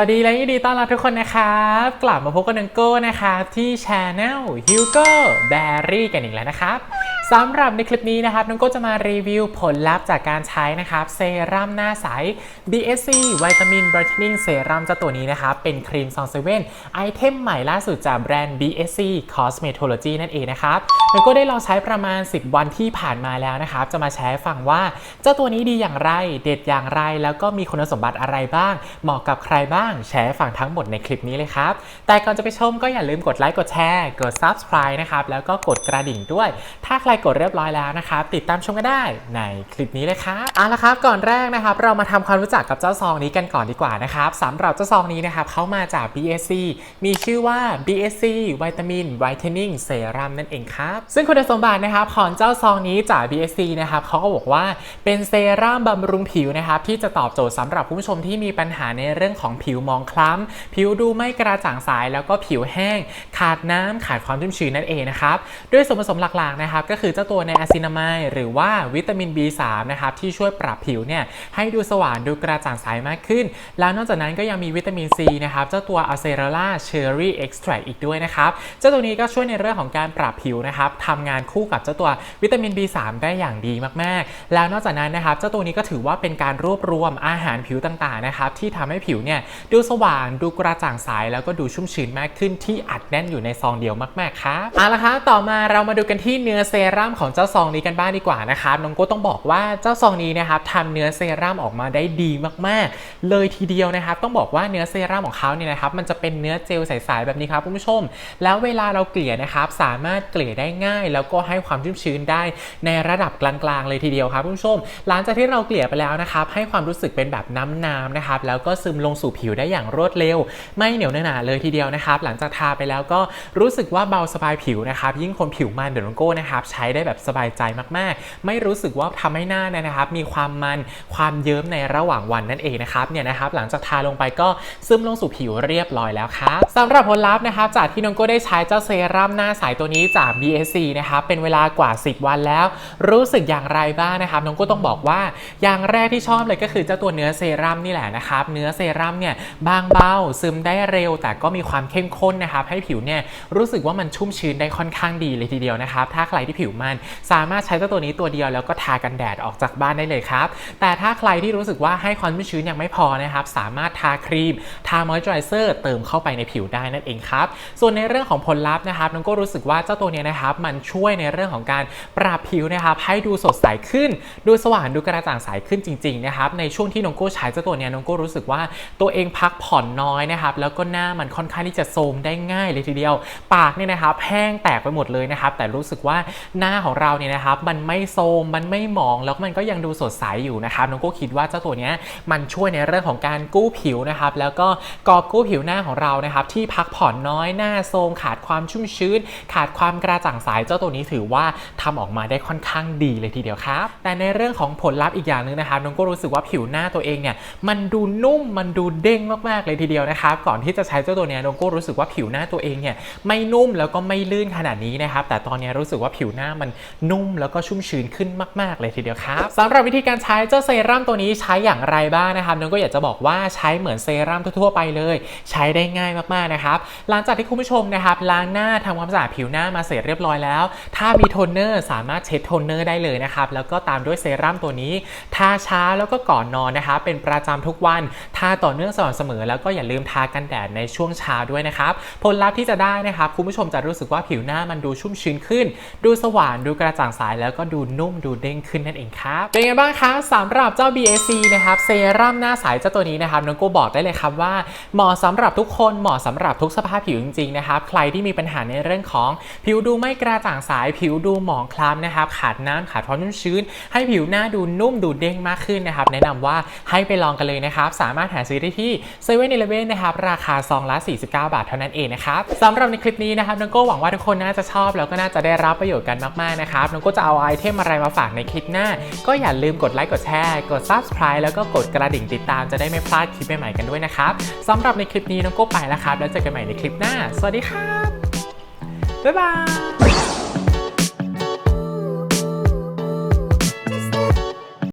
สวัสดีและยินดีต้อนรับทุกคนนะครับ กลับมาพบกับนังโก้นะครับ ที่ช anel Hugo Berry กันอีกแล้วนะครับ สำหรับในคลิปนี้นะครับน้องโก้จะมารีวิวผลลัพธ์จากการใช้นะครับเซรั่มหน้าใส BSC วิตามิน Brightening Serum เจ้าตัวนี้นะครับเป็นครีมซองเซเว่นไอเทมใหม่ล่าสุดจากแบรนด์ BSC Cosmetology นั่นเองนะครับน้องโก้ได้ลองใช้ประมาณ 10 วันที่ผ่านมาแล้วนะครับจะมาแชร์ฟังว่าเจ้าตัวนี้ดีอย่างไร เด็ดอย่างไร แล้วก็มีคุณสมบัติอะไรบ้าง เหมาะกับใครบ้างแชร์ฟังทั้งหมดในคลิปนี้เลยครับแต่ก่อนจะไปชมก็อย่าลืมกดไลค์กดแชร์กด subscribe นะครับแล้วก็กดกระดิ่งด้วยถ้าใครกดเรียบร้อยแล้วนะครับ ติดตามชมกันได้ในคลิปนี้เลยครับเอาละครับก่อนแรกนะครับ เรามาทำความรู้จักกับเจ้าซองนี้กันก่อนดีกว่านะครับสำหรับเจ้าซองนี้นะครับเขามาจาก BSC มีชื่อว่า BSC วิตามิน Whitening Serum นั่นเองครับซึ่งคุณสมบัตินะครับของเจ้าซองนี้จาก BSC นะครับเขาก็บอกว่าเป็นเซรั่มบำรุงผิวนะครับที่จะตอบโจทย์สำหรับผู้ชมที่มีปัญหาในเรื่องของผิวมองคล้ำผิวดูไม่กระจ่างใสแล้วก็ผิวแห้ง ขาดน้ำขาดความชุ่มชื้นนั่นเองนะครับด้วยส่วนผสมหลักๆนะครับก็คือเจ้าตัวในอะซินามายหรือว่าวิตามิน B3 นะครับที่ช่วยปรับผิวเนี่ยให้ดูสว่างดูกระจ่างใสมากขึ้น แล้วนอกจากนั้นก็ยังมีวิตามิน C นะครับเจ้าตัวอะเซเรล่าเชอร์รี่เอ็กซ์แทรอีกด้วยนะครับเจ้าตัวนี้ก็ช่วยในเรื่องของการปรับผิวนะครับทำงานคู่กับเจ้าตัววิตามิน B3 ได้อย่างดีมากๆ แล้วนอกจากนั้นนะครับเจ้าตัวนี้ก็ถือว่าเป็นการรวบรวมอาหารผิวต่างๆนะครับที่ทำให้ผิวเนี่ยดูสว่างดูกระจ่างใสแล้วก็ดูชุ่มชื้นมากขึ้นที่อัดแน่นอยู่ในซองเดียวมากๆครับเอาละครับต่อมาเรามาดูกันที่เนื้อเซรรั่มของเจ้าซองนี้กันบ้างดีกว่านะครับน้องโก้ต้องบอกว่าเจ้าซองนี้นะครับทำเนื้อเซรั่มออกมาได้ดีมากๆ เลยทีเดียวนะครับ ต้องบอกว่าเนื้อเซรั่มของเขาเนี่ยนะครับมันจะเป็นเนื้อเจลใสๆแบบนี้ครับคุณผู้ชม แล้วเวลาเราเกลี่ยนะครับ สามารถเกลี่ยได้ง่าย แล้วก็ให้ความชุ่มชื้นได้ในระดับกลางๆ เลยทีเดียวครับคุณผู้ชม หลังจากที่เราเกลี่ยไปแล้วนะครับ ให้ความรู้สึกเป็นแบบน้ำๆนะครับแล้วก็ซึมลงสู่ผิวได้อย่างรวดเร็ว ไม่เหนียวหนาเลยทีเดียวนะครับ หลังจากทาไปแล้วก็รู้สึกว่าเบาสบายผิวนะครับยิ่งคนผิวมันเดยวน้องโก้นะครับใช้ได้แบบสบายใจมากๆ ไม่รู้สึกว่าทำให้หน้าเนี่ยนะครับ มีความมันความเยิ้มในระหว่างวันนั่นเองนะครับเนี่ยนะครับหลังจากทาลงไปก็ซึมลงสู่ผิวเรียบร้อยแล้วครับสำหรับผลลัพธ์นะครับจากที่น้องโก้ได้ใช้เจ้าเซรั่มหน้าใสตัวนี้จาก BSC นะครับเป็นเวลากว่า 10 วันแล้ว รู้สึกอย่างไรบ้างนะครับน้องโก้ต้องบอกว่าอย่างแรกที่ชอบเลยก็คือเจ้าตัวเนื้อเซรั่มนี่แหละนะครับเนื้อเซรั่มเนี่ยบางเบาซึมได้เร็ว แต่ก็มีความเข้มข้นนะครับให้ผิวเนี่ยรู้สึกว่ามันชุ่มชื้นได้ค่อนข้างดีเลยทีเดียวนะครับถ้าใครที่ผิวมัน สามารถใช้เจ้าตัวนี้ตัวเดียวแล้วก็ทากันแดดออกจากบ้านได้เลยครับ แต่ถ้าใครที่รู้สึกว่าให้ความชุ่มชื้นยังไม่พอนะครับ สามารถทาครีม ทามอยเจอไรเซอร์เติมเข้าไปในผิวได้นั่นเองครับ ส่วนในเรื่องของผลลัพธ์นะครับน้องก็รู้สึกว่าเจ้าตัวนี้นะครับ มันช่วยในเรื่องของการปรับผิวนะครับ ให้ดูสดใสขึ้น ดูสว่างดูกระจ่างใสขึ้นจริงๆนะครับ ในช่วงที่น้องโก้ใช้เจ้าตัวนี้น้องโก้รู้สึกว่าตัวเองพักผ่อนน้อยนะครับ แล้วก็หน้ามันค่อนข้างที่จะโทมได้ง่ายเลยทีเดียว ปากเนี่ยนะครับแห้งแตกไปหมดเลยนะครับ แต่รู้สึกว่าหน้าของเราเนี่ยนะครับมันไม่โทรมมันไม่หมองแล้วมันก็ยังดูสดใสอยู่นะครับน้องก้คิดว่าเจ้าตัวนี้มันช่วยในเรื่องของการกู้ผิวนะครับแล้วก็กอบกู้ผิวหน้าของเรานะครับที่พักผ่อนน้อยหน้าโทรมขาดความชุ่มชื้น ขาดความกระจ่างใสเจ้าตัวนี้ถือว่าทำออกมาได้ค่อนข้างดีเลยทีเดียวครับ แต่ในเรื่องของผลลัพธ์อีกอย่างหนึ่งนะครับน้องก็รู้สึกว่าผิวหน้าตัวเองเนี่ยมันดูนุ่มมันดูเด้งมากๆเลยทีเดียวนะครับก่อนที่จะใช้เจ้าตัวเนี้ยน้องก็รู้สึกว่าผิวหน้าตัวเองเนี่ยไม่นุ่มแล้วก็ไม่ลื่นขนาดนี้นะครับแต่ตอนนี้รู้สึกว่าผิวหน้ามันนุ่มแล้วก็ชุ่มชื้นขึ้นมาก ๆ เลยทีเดียวครับสำหรับวิธีการใช้เจ้าเซรั่มตัวนี้ใช้อย่างไรบ้างนะครับน้องก็อยากจะบอกว่าใช้เหมือนเซรั่มทั่วๆไปเลย ใช้ได้ง่ายมากๆนะครับหลังจากที่คุณผู้ชมนะครับล้างหน้าทำความสะอาดผิวหน้ามาเสร็จเรียบร้อยแล้ว ถ้ามีโทนเนอร์สามารถเช็ดโทนเนอร์ได้เลยนะครับแล้วก็ตามด้วยเซรั่มตัวนี้ทาเช้าแล้วก็ก่อนนอนนะครับเป็นประจำทุกวันทาต่อเนื่องสม่ำเสมอ แล้วก็อย่าลืมทากันแดดในช่วงเช้าด้วยนะครับผลลัพธ์ที่จะได้นะครับคุณผู้ชมจะรู้สึกว่าผิวหน้ามันดูชุ่มชื้นขึ้น ดูสว่างวานดูกระจ่างใสแล้วก็ดูนุ่มดูเด้งขึ้นนั่นเองครับ เป็นไงบ้างคะสำหรับเจ้า BAC นะครับเซรั่มหน้าใสเจ้าตัวนี้นะครับน้องโกบอกได้เลยครับว่าเหมาะสำหรับทุกคนเหมาะสำหรับทุกสภาพผิวจริงๆนะครับใครที่มีปัญหาในเรื่องของผิวดูไม่กระจ่างใสผิวดูหมองคล้ำนะครับขาดน้ำขาดความชุ่มชื้น ให้ผิวหน้าดูนุ่มดูเด้งมากขึ้นนะครับแนะนำว่าให้ไปลองกันเลยนะครับสามารถหาซื้อได้ที่เซเว่นอีเลฟเว่นนะครับราคาซองละ 49 บาทเท่านั้นเองนะครับสำหรับในคลิปนี้นะครับน้องโก้หวังว่าทุกคนน่าจะชอบแล้วก็น่าจะได้รับประโยชน์กันมากๆนะครับน้องก็จะเอาไอเทมอะไรมาฝากในคลิปหน้า ก็อย่าลืมกดไลค์กดแชร์กด subscribe แล้วก็กดกระดิ่งติดตามจะได้ไม่พลาดคลิปใหม่ๆกันด้วยนะครับสำหรับในคลิปนี้น้องก็ไปแล้วครับ แล้วเจอกันใหม่ในคลิปหน้า สวัสดีครับบ๊ายบาย